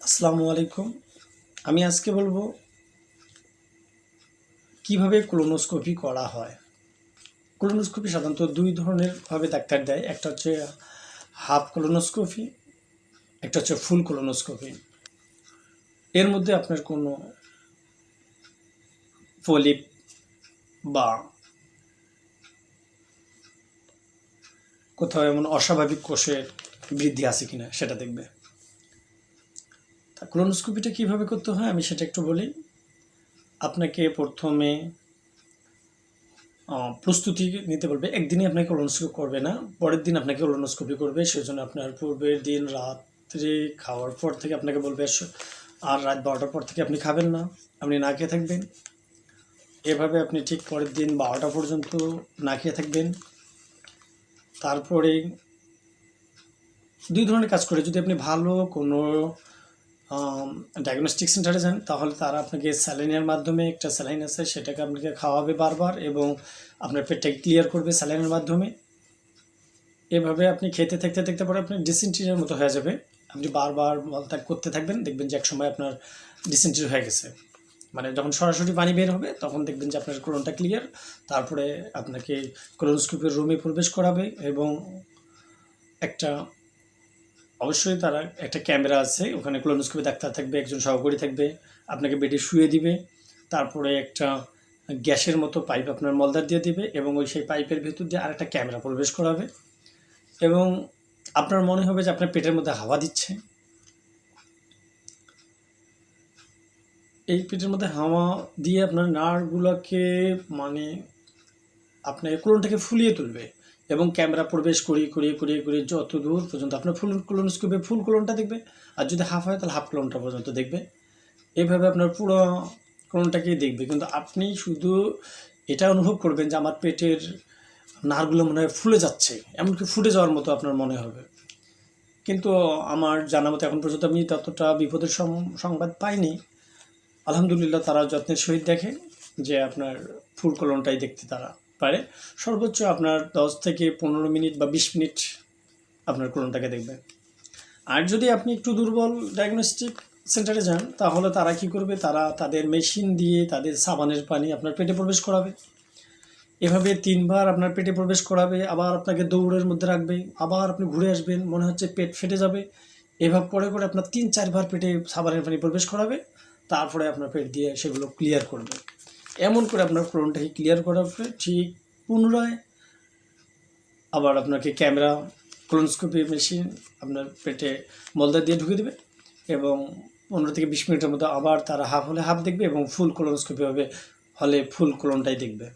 আসসালামু আলাইকুম। আমি আজকে বলব কীভাবে কোলোনোস্কোপি করা হয়। কোলোনোস্কোপি সাধারণত দুই ধরনের ভাবে ডাক্তার দেয়। একটা হচ্ছে হাফ কোলোনোস্কোপি একটা হচ্ছে ফুল কোলোনোস্কোপি এর মধ্যে আপনার কোনো পলিপ বা কোথাও এমন অস্বাভাবিক কোষের বৃদ্ধি আছে কিনা সেটা দেখবে। তা ক্লোনোস্কোপিটা কীভাবে করতে হয় আমি সেটা একটু বলি। আপনাকে প্রথমে প্রস্তুতি নিতে বলবে, একদিনই আপনাকে কোলোনোস্কোপি করবে না, পরের দিন আপনাকে কোলোনোস্কোপি করবে, সেজন্য আপনার পূর্বের দিন রাত্রে খাওয়ার পর থেকে আপনাকে বলবে আর রাত বারোটার পর থেকে আপনি খাবেন না, আপনি না খেয়ে থাকবেন। এভাবে আপনি ঠিক পরের দিন বারোটা পর্যন্ত না খেয়ে থাকবেন। তারপরে দুই ধরনের কাজ করে, যদি আপনি ভালো কোনো ডায়াগনস্টিক সেন্টারে যান, তাহলে তারা আপনাকে স্যালাইনের মাধ্যমে একটা স্যালাইন আছে, সেটাকে আপনাকে খাওয়াবে বারবার এবং আপনার পেটটাকে ক্লিয়ার করবে স্যালাইনের মাধ্যমে। এভাবে আপনি খেতে থাকতে থাকতে পরে আপনার ডিসেন্ট্রির মতো হয়ে যাবে। আপনি বারবার মলত্যাগ করতে থাকবেন, দেখবেন যে এক সময় আপনার ডিসেন্ট্রি হয়ে গেছে। মানে যখন সরাসরি পানি বের হবে, তখন দেখবেন যে আপনার ক্রোনটা ক্লিয়ার তারপরে আপনাকে কোলোনোস্কোপের রুমে প্রবেশ করাবে এবং একটা অবশ্যই তারা একটা ক্যামেরা আছে, ওখানে ক্লোনোস্কোপি ডাক্তার থাকবে, একজন সহকারী থাকবে, আপনাকে বেডে শুয়ে দিবে, তারপরে একটা গ্যাসের মতো পাইপ আপনার মলদার দিয়ে দিবে এবং ওই সেই পাইপের ভেতর দিয়ে আরেকটা ক্যামেরা প্রবেশ করাবে এবং আপনার মনে হবে যে আপনার পেটের মধ্যে হাওয়া দিচ্ছে। এই পেটের মধ্যে হাওয়া দিয়ে আপনার নাড়গুলোকে মানে আপনার কোলনটাকে ফুলিয়ে তুলবে। এবং ক্যামেরা প্রবেশ করিয়ে করিয়ে করিয়ে করিয়ে যত দূর পর্যন্ত আপনার ফুল কোলনোস্কোপে ফুল কোলনটা দেখবে। আর যদি হাফ হয় তাহলে হাফ কোলনটা পর্যন্ত দেখবে। এইভাবে আপনার পুরো কোলনটাকেই দেখবে। কিন্তু আপনি শুধু এটা অনুভব করবেন যে আমার পেটের নাড়গুলো মনে হয় ফুলে যাচ্ছে। এমনকি ফুটে যাওয়ার মতো আপনার মনে হবে। কিন্তু আমার জানা মতো এখন পর্যন্ত আমি ততটা বিপদের সংবাদ পাইনি। আলহামদুলিল্লাহ তারা যত্নের সহিত দেখে যে আপনার ফুল কলনটাই দেখতে তারা। পারে। সর্বোচ্চ আপনার দশ থেকে পনেরো মিনিট বা বিশ মিনিট আপনার কলনটাকে দেখবে। আর যদি আপনি একটু দুর্বল ডায়াগনস্টিক সেন্টারে যান, তাহলে তারা কি করবে? তারা তাদের মেশিন দিয়ে তাদের সাবানের পানি আপনার পেটে প্রবেশ করাবে। এভাবে তিনবার আপনার পেটে প্রবেশ করাবে, আবার আপনাকে দৌড়ের মধ্যে রাখবে, আবার আপনি ঘুরে আসবেন, মনে হচ্ছে পেট ফেটে যাবে। এভাবে পরে করে আপনার তিন চারবার পেটে সাবানের পানি প্রবেশ করাবে, তারপরে আপনার পেট দিয়ে সেগুলো ক্লিয়ার করবে। এমন করে আপনার ফ্রন্টটাকে ক্লিয়ার করার পরে ঠিক পুনরায় আবার আপনাকে ক্যামেরা ক্লোনস্কোপি মেশিন আপনার পেটে মলদা দিয়ে ঢুকে দেবে এবং পনেরো থেকে বিশ মিনিটের মতো আবার তারা হাফ হলে হাফ দেখবে এবং ফুল ক্লোনস্কোপি হবে। হলে ফুল ক্লোনটাই দেখবে।